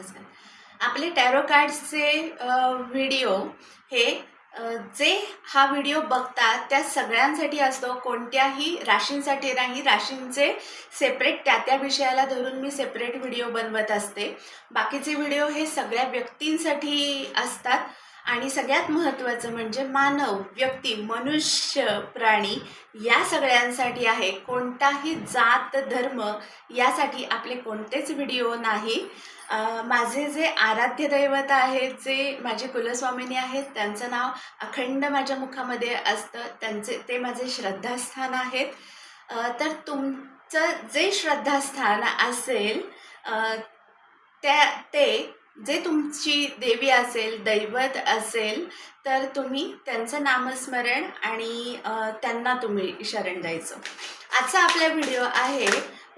नमस्कार आपले tarot कार्ड्सचे video हे जे हा व्हिडिओ बघतात त्या सगळ्यांसाठी असतो कोणत्याही राशींसाठी नाही राशींचे सेपरेट त्या त्या विषयाला धरून मी सेपरेट व्हिडिओ बनवत असते. बाकीचे व्हिडिओ हे सगळ्या व्यक्तींसाठी असतात आणि सगळ्यात महत्त्वाचं म्हणजे मानव व्यक्ती मनुष्य प्राणी या सगळ्यांसाठी आहे. कोणताही जात धर्म यासाठी आपले कोणतेच व्हिडिओ नाही. माझे जे आराध्य दैवत आहेत जे माझे कुलस्वामिनी आहेत त्यांचं नाव अखंड माझ्या मुखामध्ये असतं. त्यांचे ते माझे श्रद्धास्थान आहेत. तर तुमचं जे श्रद्धास्थान असेल त्या ते जे तुमची देवी असेल दैवत असेल तर तुम्ही त्यांचं नामस्मरण आणि त्यांना तुम्ही शरण द्यायचं. आजचा आपला व्हिडिओ आहे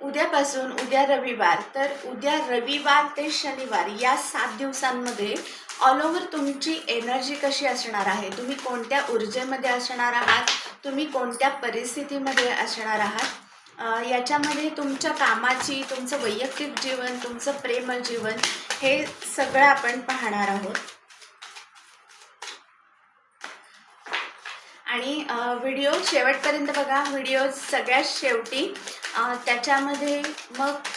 उद्यापासून उद्या रविवार तर उद्या रविवार ते शनिवार या सात दिवसांमध्ये ऑल ओव्हर तुमची एनर्जी कशी असणार आहे? तुम्ही कोणत्या ऊर्जेमध्ये असणार आहात? तुम्ही कोणत्या परिस्थितीमध्ये असणार आहात? याच्यामध्ये तुमच्या कामाची तुमचं वैयक्तिक जीवन तुमचं प्रेम जीवन हे सगळं आपण पाहणार आहोत. आणि व्हिडिओ शेवटपर्यंत बघा. व्हिडिओ सगळ्यात शेवटी त्याच्यामध्ये मग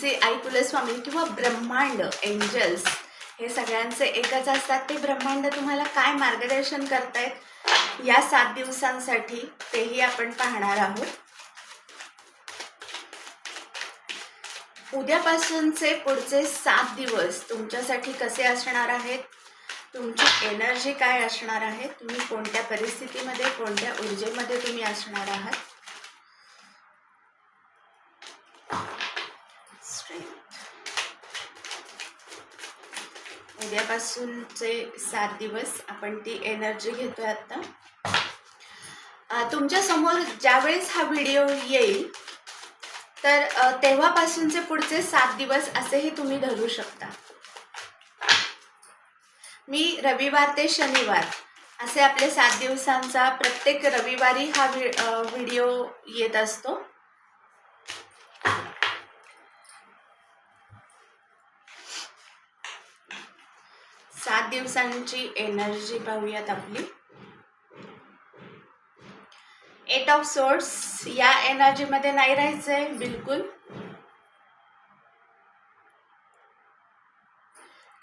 जे आई कुलस्वामी किंवा ब्रह्मांड एंजल्स हे सगळ्यांचे एकच असतात. ते ब्रह्मांड तुम्हाला काय मार्गदर्शन करतायत या सात दिवसांसाठी तेही आपण पाहणार आहोत. उद्यापासूनचे पुढचे सात दिवस तुमच्यासाठी कसे असणार आहेत? तुमची एनर्जी काय असणार आहे? तुम्ही कोणत्या परिस्थितीमध्ये कोणत्या ऊर्जेमध्ये तुम्ही असणार आहात? उद्यापासूनचे सात दिवस आपण ती एनर्जी घेतोय आता तुमच्यासमोर ज्यावेळेस हा व्हिडिओ येईल तर तेव्हापासूनचे पुढचे सात दिवस असेही तुम्ही धरू शकता. मी रविवार ते शनिवार असे आपले सात दिवसांचा प्रत्येक रविवारी हा व्हिडिओ येत असतो सात दिवसांची एनर्जी पाहूयात आपली. एट ऑफ सोर्स या एनर्जीमध्ये नाही राहायचंय बिलकुल.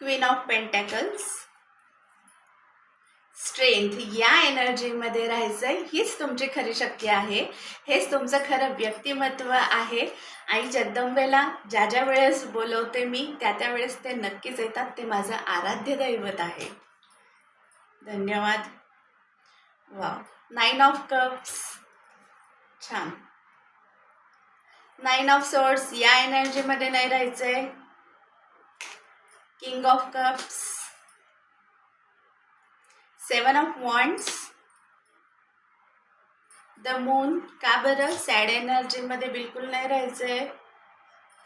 क्वीन ऑफ पेंटॅकल्स स्ट्रेंथ या एनर्जीमध्ये राहायचं हीच तुमची खरी शक्ती आहे. हेच तुमचं खरं व्यक्तिमत्व आहे. आई जगदंबेला ज्या ज्या वेळेस बोलवते मी त्या त्या वेळेस ते नक्कीच येतात. ते माझं आराध्य दैवत आहे. धन्यवाद. वा नाईन ऑफ कप्स छान. नाईन ऑफ सोर्स या एनर्जीमध्ये नाही राहायचंय. King of cups seven of wands the moon का बरं सॅड एनर्जीमध्ये बिलकुल नाही राहायचंय.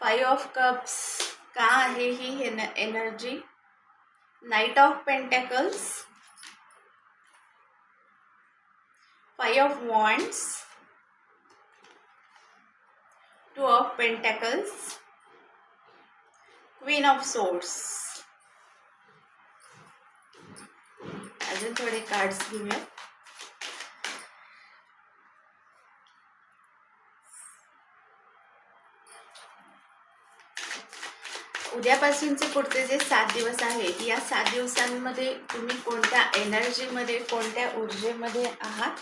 फाईव्ह ऑफ़ कप्स का आहे ही energy knight of pentacles five of wands two of pentacles queen of swords अजून थोडे कार्ड्स घेऊया. उद्यापासूनचे पुढचे जे सात दिवस आहेत या सात दिवसांमध्ये तुम्ही कोणत्या एनर्जीमध्ये कोणत्या ऊर्जेमध्ये आहात?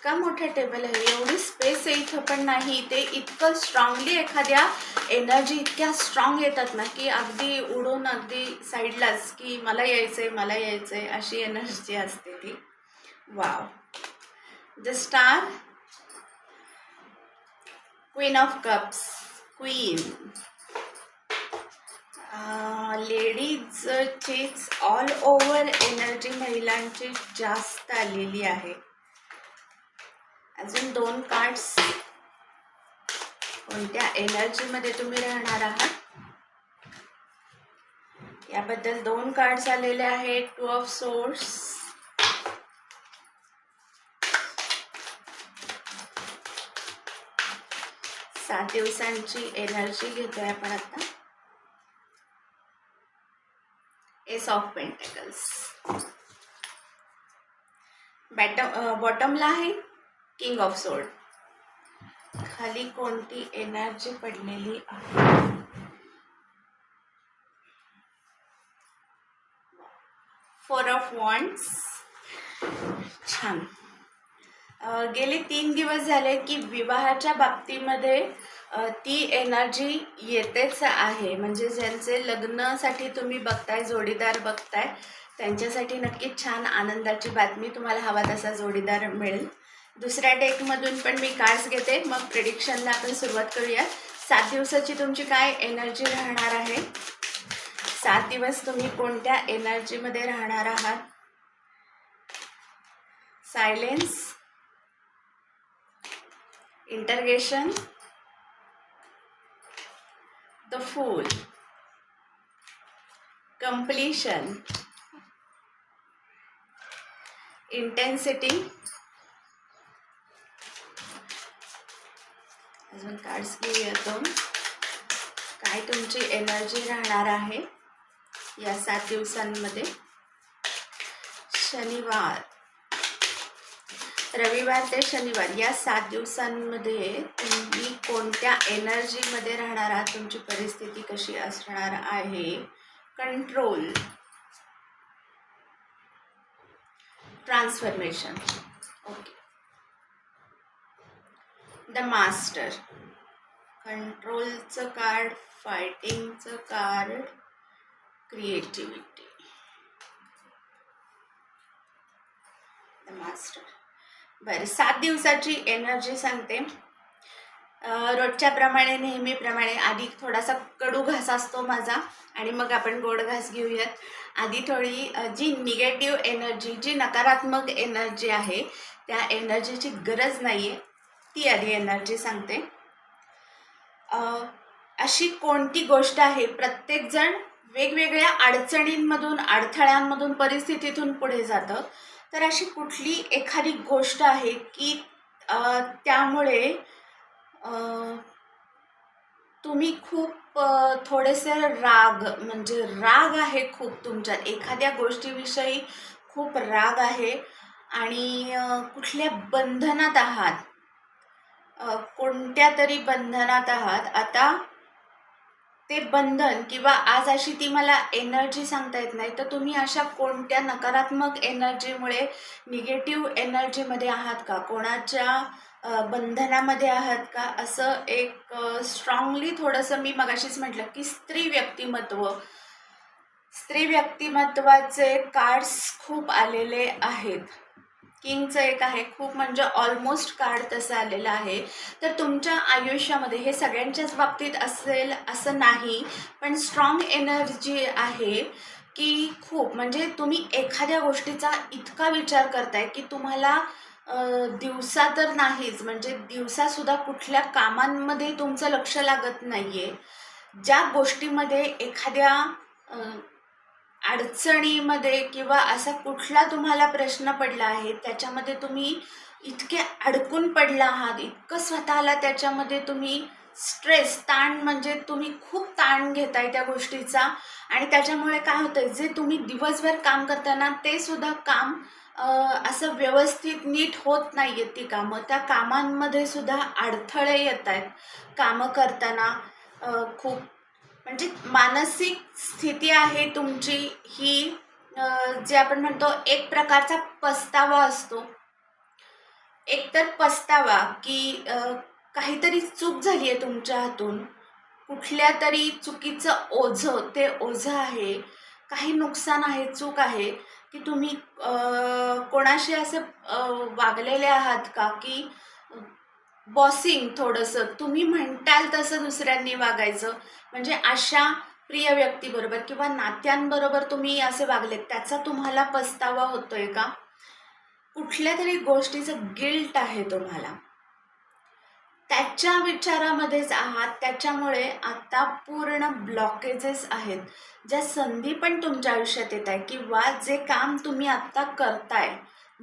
इतका मोठा टेबल आहे एवढी स्पेस आहे इथं पण नाही. ते इतकं स्ट्रॉंगली एखाद्या एनर्जी इतक्या स्ट्रॉंग येतात ना की अगदी उडून अगदी साईडलाच की मला यायचं आहे मला यायचं आहे अशी एनर्जी असते ती. Wow the star queen of cups queen लेडीजचीच all over energy महिलांची जास्त आलेली आहे. अजून दोन कार्ड्स कोणत्या एनर्जीमध्ये तुम्ही राहणार आहात? याबद्दल दोन कार्ड्स आलेले आहेत. टू ऑफ सोर्स सात दिवसांची एनर्जी घेतोय आपण आता. एस ऑफ पेंटेकल्स बॅटम बॉटमला आहे. किंग ऑफ सोड. खाली कोणती एनर्जी पडलेली आहे? फोर ऑफ वॉन्ट्स छान. गेले तीन दिवस झाले की विवाहाच्या बाबतीमध्ये ती एनर्जी येतेच आहे. म्हणजे ज्यांचे लग्नासाठी तुम्ही बघताय जोडीदार बघताय त्यांच्यासाठी नक्कीच छान आनंदाची बातमी तुम्हाला हवा तसा जोडीदार मिळेल. दुसऱ्या डेकमधून पण मी कार्ड्स घेते. मग प्रिडिक्शनला आपण सुरुवात करूया सात दिवसाची तुमची काय एनर्जी राहणार आहे? सात दिवस तुम्ही कोणत्या एनर्जीमध्ये राहणार आहात? Silence integration the fool completion intensity अजून कार्ड्स घेऊया दोन काय तुमची एनर्जी राहणार आहे या सात दिवसांमध्ये? शनिवार. रविवार ते शनिवार या सात दिवसांमध्ये तुम्ही कोणत्या एनर्जीमध्ये राहणार आहात? तुमची परिस्थिती कशी असणार आहे? Control transformation okay the master. कंट्रोलचं card फायटिंगचं कार्ड क्रिएटिव्हिटी. The master. बरं सात दिवसाची एनर्जी सांगते. रोजच्याप्रमाणे नेहमीप्रमाणे आधी थोडासा कडू घास असतो माझा आणि मग आपण गोड घास घेऊयात. आधी थोडी जी निगेटिव्ह एनर्जी जी नकारात्मक एनर्जी आहे त्या एनर्जीची गरज नाही आहे ती आधी एनर्जी सांगते. अशी कोणती गोष्ट आहे? प्रत्येकजण वेगवेगळ्या अडचणींमधून अडथळ्यांमधून परिस्थितीतून पुढे जातं. तर अशी कुठली एखादी गोष्ट आहे की त्यामुळे तुम्ही खूप थोडेसे राग म्हणजे राग आहे खूप तुमच्यात. एखाद्या गोष्टीविषयी खूप राग आहे आणि कुठल्या बंधनात आहात? कोणत्या तरी बंधनात आहात आता ते बंधन किंवा आज अशी ती मला एनर्जी सांगता येत नाही. तर तुम्ही अशा कोणत्या नकारात्मक एनर्जीमुळे निगेटिव्ह एनर्जीमध्ये आहात का? कोणाच्या बंधनामध्ये आहात का? असं एक स्ट्रॉंगली थोडंसं मी मगाशीच म्हटलं की स्त्री व्यक्तिमत्व. स्त्री व्यक्तिमत्वाचे कार्ड्स खूप आलेले आहेत. किंगचं एक आहे खूप म्हणजे ऑलमोस्ट कार्ड तसं आलेलं आहे. तर तुमच्या आयुष्यामध्ये हे सगळ्यांच्याच बाबतीत असेल असं नाही पण स्ट्रॉंग एनर्जी आहे की खूप. म्हणजे तुम्ही एखाद्या गोष्टीचा इतका विचार करताय की तुम्हाला दिवसा तर नाहीच म्हणजे दिवसासुद्धा कुठल्या कामांमध्ये तुमचं लक्ष लागत नाही आहे ज्या गोष्टीमध्ये एखाद्या अडचणीमध्ये किंवा असा कुठला तुम्हाला प्रश्न पडला आहे त्याच्यामध्ये तुम्ही इतके अडकून पडला आहात इतकं स्वतःला त्याच्यामध्ये तुम्ही स्ट्रेस ताण म्हणजे तुम्ही खूप ताण घेताय त्या गोष्टीचा. आणि त्याच्यामुळे काय होतं जे तुम्ही दिवसभर काम करताना ते सुद्धा काम असं व्यवस्थित नीट होत नाही आहेत ती कामं. त्या कामांमध्ये सुद्धा अडथळे येत आहेत कामं करताना खूप म्हणजे मानसिक स्थिती आहे तुमची ही जे आपण म्हणतो एक प्रकारचा पस्तावा असतो. एकतर पस्तावा की काहीतरी चूक झाली आहे तुमच्या हातून कुठल्या तरी चुकीचं ओझं ते ओझं आहे काही नुकसान आहे चूक आहे की तुम्ही कोणाशी असं वागलेले आहात का? की बॉसिंग थोडंसं. तुम्ही म्हणताल तसं दुसऱ्यांनी वागायचं. म्हणजे अशा प्रिय व्यक्तीबरोबर किंवा नात्यांबरोबर तुम्ही असे वागलेत त्याचा तुम्हाला पस्तावा होतोय का? कुठल्या तरी गोष्टीचं गिल्ट आहे तुम्हाला. त्याच्या विचारामध्येच आहात त्याच्यामुळे आता पूर्ण ब्लॉकेजेस आहेत. ज्या संधी पण तुमच्या आयुष्यात येत आहे किंवा जे काम तुम्ही आत्ता करताय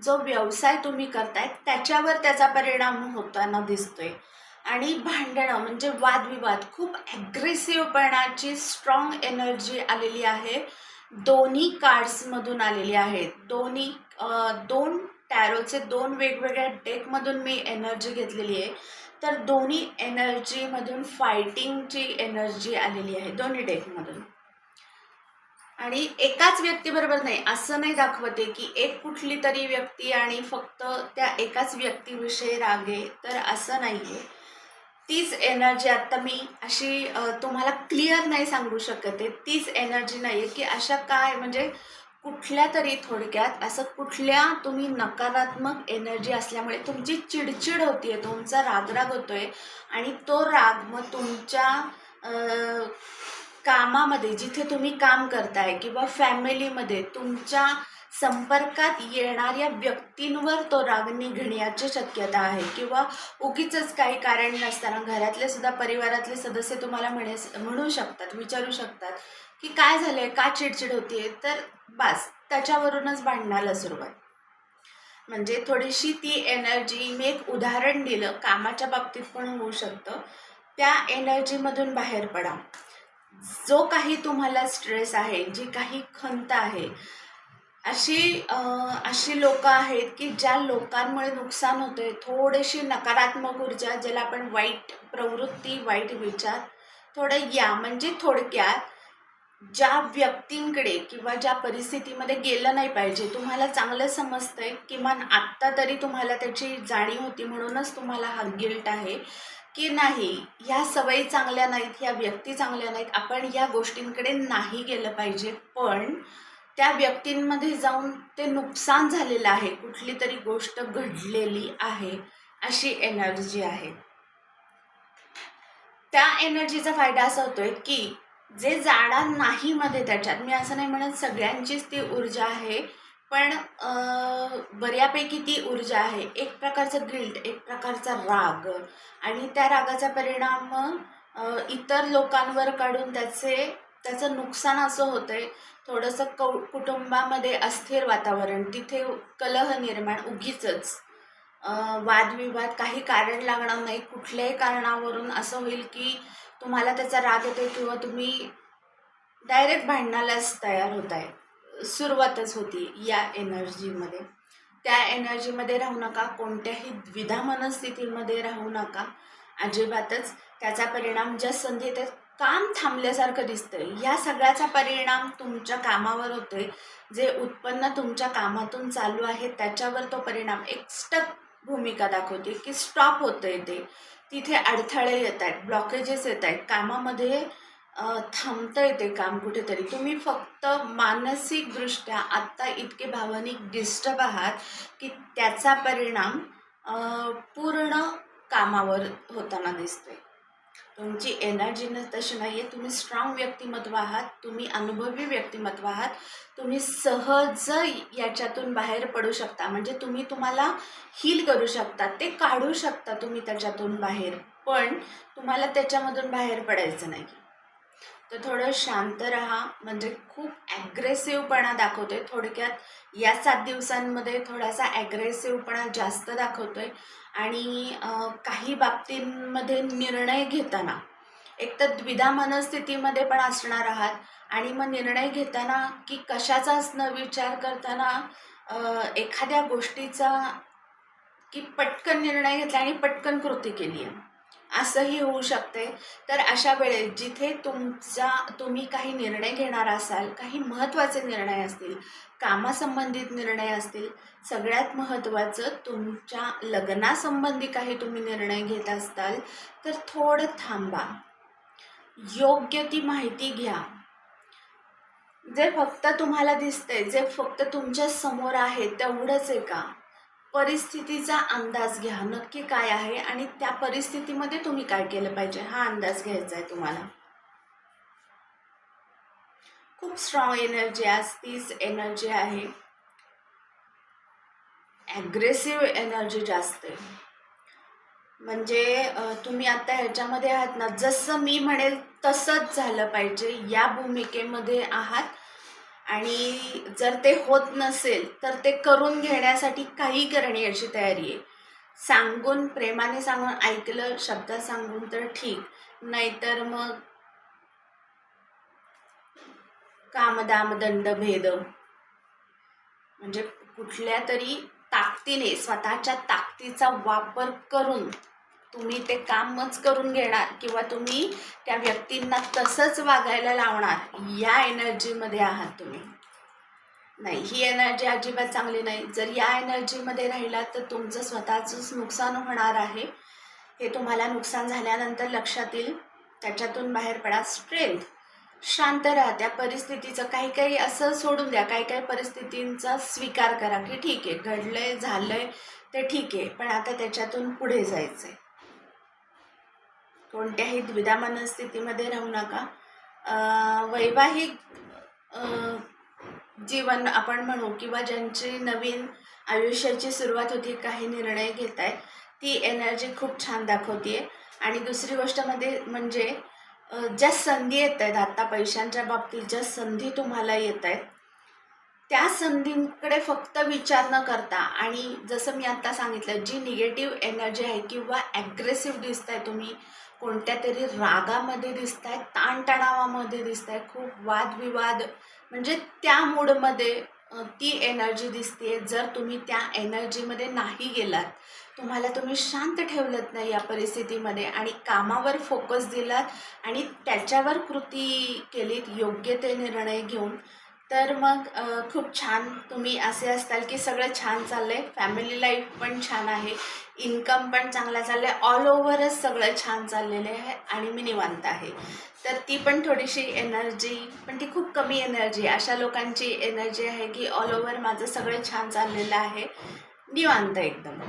जो व्यवसाय तुम्ही करताय त्याच्यावर त्याचा परिणाम होताना दिसतोय. आणि भांडणं म्हणजे वादविवाद खूप ॲग्रेसिव्हपणाची स्ट्रॉंग एनर्जी आलेली आहे. दोन्ही कार्ड्समधून आलेली आहे दोन्ही दोन टॅरोचे दोन वेगवेगळ्या डेकमधून मी एनर्जी घेतलेली आहे. तर दोन्ही एनर्जीमधून फायटिंगची एनर्जी आलेली आहे दोन्ही डेकमधून आणि एकाच व्यक्तीबरोबर नाही असं नाही दाखवते की एक कुठली तरी व्यक्ती आणि फक्त त्या एकाच व्यक्तीविषयी रागे तर असं नाही आहे तीच एनर्जी आत्ता मी अशी तुम्हाला क्लिअर नाही सांगू शकत आहे. तीच एनर्जी नाही आहे की अशा काय म्हणजे कुठल्या तरी थोडक्यात असं कुठल्या तुम्ही नकारात्मक एनर्जी असल्यामुळे तुमची चिडचिड होती आहे तुमचा रागराग आहे आणि तो राग मग तुमच्या कामामध्ये जिथे तुम्ही काम करताय किंवा फॅमिलीमध्ये तुमच्या संपर्कात येणाऱ्या व्यक्तींवर तो राग निघण्याची शक्यता आहे किंवा उगीच काही कारण नसताना घरातले सुद्धा परिवारातले सदस्य तुम्हाला म्हणे म्हणू शकतात विचारू शकतात की काय झालंय का चिडचिड होतीये तर बस त्याच्यावरूनच भांडणाला सुरुवात. म्हणजे थोडीशी ती एनर्जी मी एक उदाहरण दिलं कामाच्या बाबतीत पण होऊ शकतं त्या एनर्जीमधून बाहेर पडा. जो काही तुम्हाला स्ट्रेस आहे जी काही खंत आहे अशी अशी लोकं आहेत की ज्या लोकांमुळे नुकसान होते थोडीशी नकारात्मक ऊर्जा ज्याला आपण वाईट प्रवृत्ती वाईट विचार थोडं या म्हणजे थोडक्यात ज्या व्यक्तींकडे किंवा ज्या परिस्थितीमध्ये गेलं नाही पाहिजे तुम्हाला चांगलं समजतंय किमान आत्ता तरी तुम्हाला त्याची जाणीव होती म्हणूनच तुम्हाला हा गिल्ट आहे. की नाही ह्या सवयी चांगल्या नाहीत ह्या व्यक्ती चांगल्या नाहीत आपण ह्या गोष्टींकडे नाही गेलं पाहिजे. पण त्या व्यक्तींमध्ये जाऊन ते नुकसान झालेलं आहे. कुठली तरी गोष्ट घडलेली आहे अशी एनर्जी आहे. त्या एनर्जीचा फायदा असा होतोय की जे जाणार नाही मध्ये त्याच्यात मी असं नाही म्हणत सगळ्यांचीच ती ऊर्जा आहे. पण बऱ्यापैकी ती ऊर्जा आहे. एक प्रकारचं गिल्ट एक प्रकारचा राग आणि त्या रागाचा परिणाम इतर लोकांवर काढून त्याचे त्याचं नुकसान असं होतं आहे थोडंसं कौ कुटुंबामध्ये अस्थिर वातावरण तिथे कलह निर्माण उगीचच. वादविवाद काही कारण लागणार नाही. कुठल्याही कारणावरून असं होईल की तुम्हाला त्याचा राग येतो किंवा तुम्ही डायरेक्ट भांडणालाच तयार होत आहे सुरुवातच होती या एनर्जीमध्ये. त्या एनर्जीमध्ये राहू नका कोणत्याही द्विधा मनस्थितीमध्ये राहू नका. अजिबातच त्याचा परिणाम ज्या संधी ते काम थांबल्यासारखं दिसतंय. या सगळ्याचा परिणाम तुमच्या कामावर होतोय. जे उत्पन्न तुमच्या कामातून चालू आहे त्याच्यावर तो परिणाम एक स्टक भूमिका दाखवते की स्टॉप होतंय ते. तिथे अडथळे येत आहेत ब्लॉकेजेस येत आहेत. कामामध्ये थांबतं येते काम कुठेतरी. तुम्ही फक्त मानसिकदृष्ट्या आत्ता इतके भावनिक डिस्टर्ब आहात की त्याचा परिणाम पूर्ण कामावर होताना दिसतोय. तुमची एनर्जी न तशी नाही आहे तुम्ही स्ट्रॉंग व्यक्तिमत्व आहात. तुम्ही अनुभवी व्यक्तिमत्व आहात. तुम्ही सहज याच्यातून बाहेर पडू शकता. म्हणजे तुम्ही तुम्हाला हील करू शकता. ते काढू शकता तुम्ही त्याच्यातून बाहेर. पण तुम्हाला त्याच्यामधून बाहेर पडायचं नाही. तर थोडं शांत राहा. म्हणजे खूप ॲग्रेसिव्हपणा दाखवतोय. थोडक्यात या सात दिवसांमध्ये थोडासा ॲग्रेसिव्हपणा जास्त दाखवतोय. आणि काही बाबतींमध्ये निर्णय घेताना एक तर द्विधा मनस्थितीमध्ये पण असणार आहात. आणि मग निर्णय घेताना की कशाचाच न विचार करताना एखाद्या गोष्टीचा की पटकन निर्णय घेतला आणि पटकन कृती केली आहे असंही होऊ शकते. तर अशा वेळेस जिथे तुमचा तुम्ही काही निर्णय घेणार असाल काही महत्त्वाचे निर्णय असतील कामासंबंधित निर्णय असतील सगळ्यात महत्त्वाचं तुमच्या लग्नासंबंधी काही तुम्ही निर्णय घेत असाल तर थोडं थांबा. योग्य ती माहिती घ्या. जे फक्त तुम्हाला दिसतंय जे फक्त तुमच्यासमोर आहे तेवढंच आहे का? परिस्थितीचा अंदाज घ्या. नक्की काय आहे आणि त्या परिस्थितीमध्ये तुम्ही काय केलं पाहिजे हा अंदाज घ्यायचा आहे तुम्हाला. खूप स्ट्रॉंग एनर्जी आज तीच एनर्जी आहे. ॲग्रेसिव्ह एनर्जी जास्त आहे. म्हणजे तुम्ही आता ह्याच्यामध्ये आहात ना जसं मी म्हणेल तसंच झालं पाहिजे. या भूमिकेमध्ये आहात. आणि जर ते होत नसेल तर ते करून घेण्यासाठी काही करणे याची तयारी आहे. सांगून प्रेमाने सांगून ऐकलं शब्द सांगून तर ठीक. नाहीतर मग कामदाम दंड भेद म्हणजे कुठल्या तरी ताकदीने स्वतःच्या ताकदीचा वापर करून तुम्ही ते कामच करून घेणार किंवा तुम्ही त्या व्यक्तींना तसंच वागायला लावणार या एनर्जीमध्ये आहात तुम्ही. नाही ही एनर्जी अजिबात चांगली नाही. जर या एनर्जीमध्ये राहिलात तर तुमचं स्वतःचंच नुकसान होणार आहे. हे तुम्हाला नुकसान झाल्यानंतर लक्षात येईल. त्याच्यातून बाहेर पडा. स्ट्रेंथ शांत राहा. त्या परिस्थितीचं काही काही असं सोडून द्या. काही काही परिस्थितींचा स्वीकार करा की ठीक आहे घडलं आहे झालं आहे ते ठीक आहे. पण आता त्याच्यातून पुढे जायचं आहे कोणत्याही द्विधा मनस्थितीमध्ये राहू नका. वैवाहिक जीवन आपण म्हणू किंवा ज्यांची नवीन आयुष्याची सुरुवात होती काही निर्णय घेत आहे ती एनर्जी खूप छान दाखवते आणि दुसरी गोष्टमध्ये म्हणजे ज्या संधी येत आहेत आत्ता पैशांच्या बाबतीत ज्या संधी तुम्हाला येत आहेत त्या संधींकडे फक्त विचार न करता आणि जसं मी आत्ता सांगितलं जी निगेटिव्ह एनर्जी आहे किंवा ॲग्रेसिव्ह दिसत आहे तुम्ही कोणत्या तरी रागामध्ये दिसत आहे ताणतणावामध्ये दिसत आहे खूप वादविवाद. म्हणजे त्या मूडमध्ये ती एनर्जी दिसते जर तुम्ही त्या एनर्जीमध्ये नाही गेलात तुम्हाला तुम्ही शांत ठेवलत नाही या परिस्थितीमध्ये आणि कामावर फोकस दिलात आणि त्याच्यावर कृती केलीत योग्य ते निर्णय घेऊन तर मग खूप छान तुम्ही असे असताल की सगळं छान चाललं आहे फॅमिली लाईफ पण छान आहे. इन्कम पण चांगला चाललं आहे ऑल ओव्हरच सगळं छान चाललेलं आहे आणि मी निवांत आहे. तर ती पण थोडीशी एनर्जी पण ती खूप कमी एनर्जी अशा लोकांची एनर्जी आहे की ऑल ओव्हर माझं सगळं छान चाललेलं आहे. निवांत एकदम.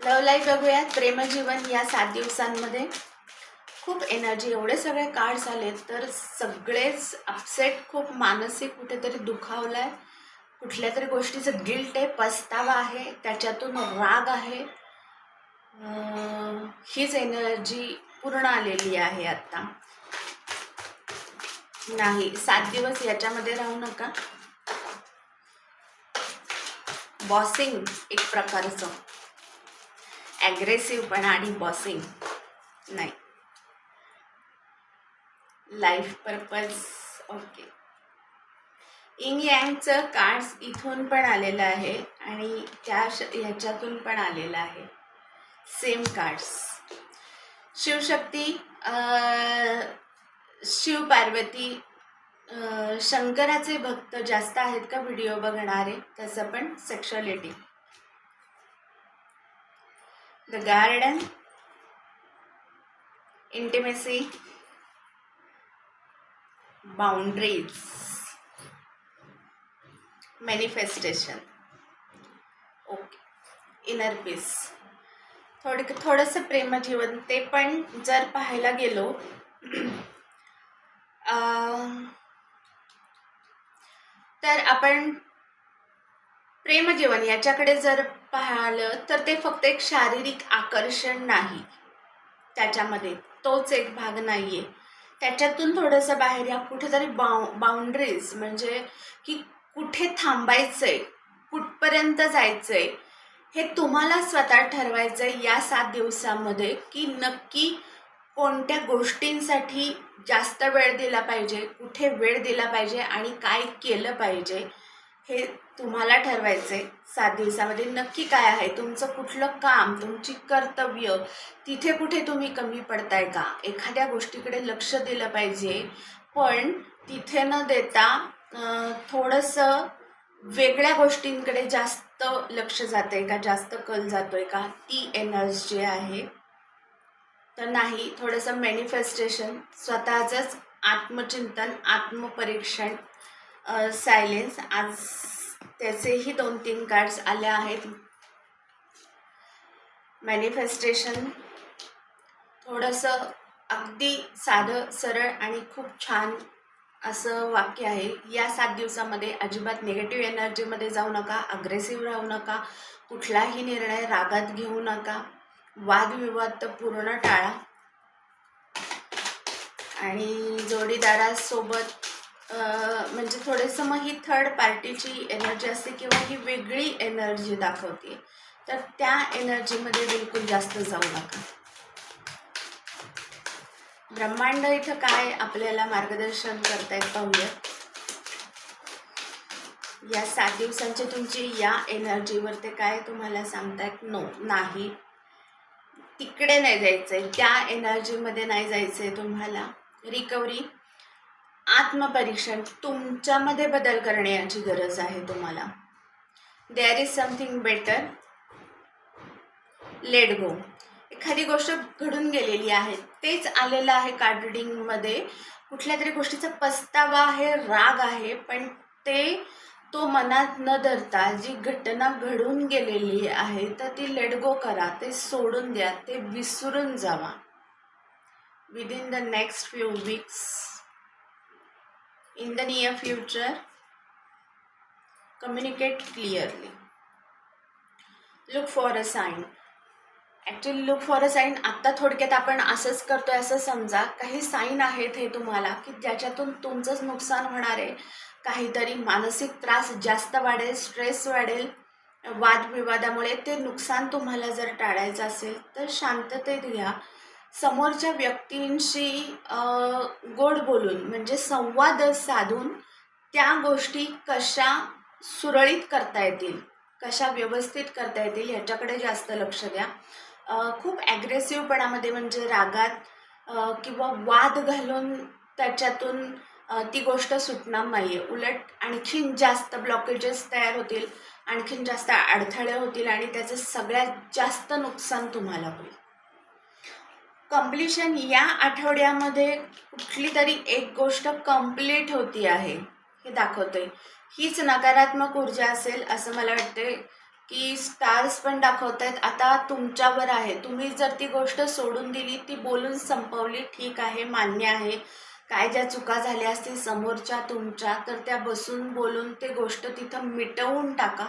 लव लाईफ बघूयात. प्रेमजीवन या सात दिवसांमध्ये. खूप एनर्जी एवढे सगळे कार्ड झाले तर सगळेच अपसेट खूप मानसिक कुठेतरी दुखावलं आहे कुठल्या तरी गोष्टीचं गिल्ट आहे पस्तावा आहे त्याच्यातून राग आहे. हीच एनर्जी पूर्ण आलेली आहे आत्ता नाही सात दिवस याच्यामध्ये राहू नका. बॉसिंग एक प्रकारचं. ॲग्रेसिव्ह पण आणि बॉसिंग नाही. लाईफ पर्पज ओके इंग यांगचं कार्ड्स इथून पण आलेलं आहे आणि त्या श ह्याच्यातून पण आलेलं आहे. सेम कार्ड्स शिवशक्ती शिव पार्वती शंकराचे भक्त जास्त आहेत का व्हिडिओ बघणारे? तसं पण sexuality the garden intimacy boundaries manifestation okay inner peace थोड थोडंसं प्रेमजीवन. ते पण जर पाहायला गेलो तर आपण प्रेमजीवन याच्याकडे जर पाहिलं तर ते फक्त एक शारीरिक आकर्षण नाही. त्याच्यामध्ये तोच एक भाग नाही आहे त्याच्यातून थोडंसं बाहेर या कुठेतरी बाउ बाउंड्रीज म्हणजे की कुठे थांबायचं आहे कुठपर्यंत जायचं आहे हे तुम्हाला स्वतः ठरवायचं आहे या सात दिवसामध्ये की नक्की कोणत्या गोष्टींसाठी जास्त वेळ दिला पाहिजे कुठे वेळ दिला पाहिजे आणि काय केलं पाहिजे. हे तुम्हाला ठरवायचं आहे सात दिवसामध्ये. नक्की काय आहे? तुमचं कुठलं काम तुमची कर्तव्य तिथे कुठे तुम्ही कमी पडताय का? एखाद्या गोष्टीकडे लक्ष दिलं पाहिजे. पण तिथे न देता थोडंसं वेगळ्या गोष्टींकडे जास्त लक्ष जात आहे का? जास्त कल जातोय का? ती एनर्जी आहे. तर नाही थोडंसं मॅनिफेस्टेशन स्वतःचंच आत्मचिंतन आत्मपरीक्षण सायलेन्स आज त्याचेही दोन तीन कार्ड्स आले आहेत. मॅनिफेस्टेशन थोडंसं अगदी साधं सरळ आणि खूप छान असं वाक्य आहे. या सात दिवसामध्ये अजिबात निगेटिव्ह एनर्जीमध्ये जाऊ नका अग्रेसिव्ह राहू नका कुठलाही निर्णय रागात घेऊ नका. वादविवाद तर पूर्ण टाळा. आणि जोडीदारासोबत म्हणजे थोडंसं मग ही थर्ड पार्टीची एनर्जी असते किंवा ही वेगळी एनर्जी दाखवते. तर त्या एनर्जीमध्ये बिलकुल जास्त जाऊ नका. ब्रह्मांड इथं काय आपल्याला मार्गदर्शन करतायत पाहूया. या सात दिवसांची तुमची या एनर्जीवर ते काय तुम्हाला सांगतायत? नो नाही. तिकडे नाही जायचंय. त्या एनर्जीमध्ये नाही जायचंय तुम्हाला. रिकव्हरी आत्मपरीक्षण तुमच्यामध्ये बदल करण्याची गरज आहे तुम्हाला. There is something better let go एखादी गोष्ट घडून गेलेली आहे. तेच आलेलं आहे कार्ड रिडिंगमध्ये कुठल्या तरी गोष्टीचा पस्तावा आहे राग आहे पण ते तो मनात न धरता जी घटना घडून गेलेली आहे तर ती लेट गो करा. ते सोडून द्या. ते विसरून जावा. Within the next few weeks in the near future communicate clearly look for a sign actually look for a sign आत्ता थोडक्यात आपण असंच करतोय असं समजा. काही साईन आहेत हे तुम्हाला की ज्याच्यातून तुमचंच नुकसान होणार आहे. काहीतरी मानसिक त्रास जास्त वाढेल स्ट्रेस वाढेल वादविवादामुळे ते नुकसान तुम्हाला जर टाळायचं असेल तर शांततेत घ्या. समोरच्या व्यक्तींशी गोड बोलून म्हणजे संवाद साधून त्या गोष्टी कशा सुरळीत करता येतील कशा व्यवस्थित करता येतील ह्याच्याकडे जास्त लक्ष द्या. खूप ॲग्रेसिव्हपणामध्ये म्हणजे रागात किंवा वाद घालून त्याच्यातून ती गोष्ट सुटणार नाही आहे उलट आणखीन जास्त ब्लॉकेजेस तयार होतील आणखीन जास्त अडथळे होतील आणि त्याचं सगळ्यात जास्त नुकसान तुम्हाला होईल. कम्प्लिशन या आठवड्यामध्ये कुठली तरी एक गोष्ट कंप्लीट होती आहे. हे दाखवते हीच नकारात्मक ऊर्जा असेल असं मला वाटते की स्टार्स पण दाखवत आहेत आता तुमच्यावर आहे. तुम्ही जर ती गोष्ट सोडून दिली ती बोलून संपवली ठीक आहे मान्य आहे. काय ज्या चुका झाल्या असतील समोरच्या तुमच्या तर त्या बसून बोलून ते गोष्ट तिथं मिटवून टाका.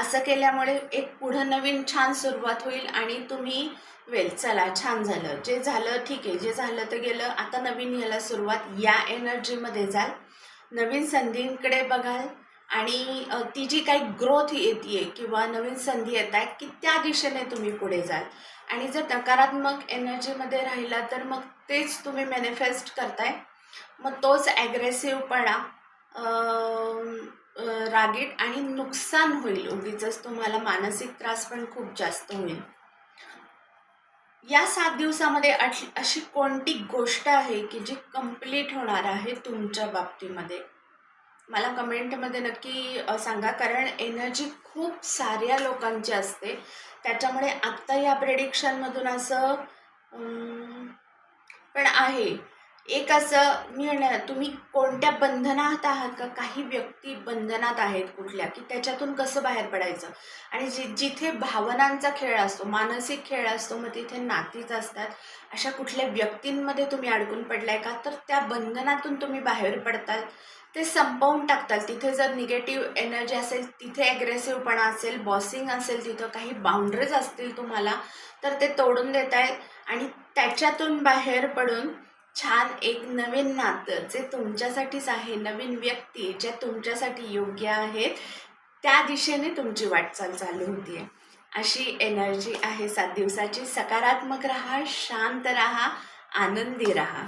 असं केल्यामुळे एक पुढं नवीन छान सुरुवात होईल आणि तुम्ही वेल चला छान झालं. जे झालं ठीक आहे. जे झालं ते गेलं. आता नवीन ह्याला सुरुवात. या एनर्जीमध्ये जाल. नवीन संधींकडे बघाल. आणि ती जी काही ग्रोथ येते किंवा नवीन संधी येत आहेत की त्या दिशेने तुम्ही पुढे जाल. आणि जर नकारात्मक एनर्जीमध्ये राहिला तर मग तेच तुम्ही मॅनिफेस्ट करताय. मग तोच ॲग्रेसिव्हपणा रागीट आणि नुकसान होईल. उगीच तुम्हाला मानसिक त्रास पण खूप जास्त होईल. या सात दिवसामध्ये अट अशी कोणती गोष्ट आहे की जी कंप्लीट होणार आहे तुमच्या बाबतीमध्ये? मला कमेंटमध्ये नक्की सांगा. कारण एनर्जी खूप साऱ्या लोकांची असते. त्याच्यामुळे आत्ता या प्रेडिक्शनमधून असं पण आहे. एक असं निर्णय तुम्ही कोणत्या बंधनात आहात का? काही व्यक्ती बंधनात आहेत कुठल्या की त्याच्यातून कसं बाहेर पडायचं? आणि जि जिथे भावनांचा खेळ असतो मानसिक खेळ असतो मग तिथे नातीच असतात. अशा कुठल्या व्यक्तींमध्ये तुम्ही अडकून पडलाय का? तर त्या बंधनातून तुम्ही बाहेर पडताल. ते संपवून टाकतात तिथे जर निगेटिव्ह एनर्जी असेल तिथे ॲग्रेसिव्हपणा असेल बॉसिंग असेल तिथं काही बाउंड्रीज असतील तुम्हाला तर ते तोडून देत आहेत आणि त्याच्यातून बाहेर पडून छान एक नवीन नातं जे तुमच्यासाठीच आहे नवीन व्यक्ती ज्या तुमच्यासाठी योग्य आहेत त्या दिशेने तुमची वाटचाल चालू होती. आहे अशी एनर्जी आहे सात दिवसाची. सकारात्मक राहा शांत राहा आनंदी राहा.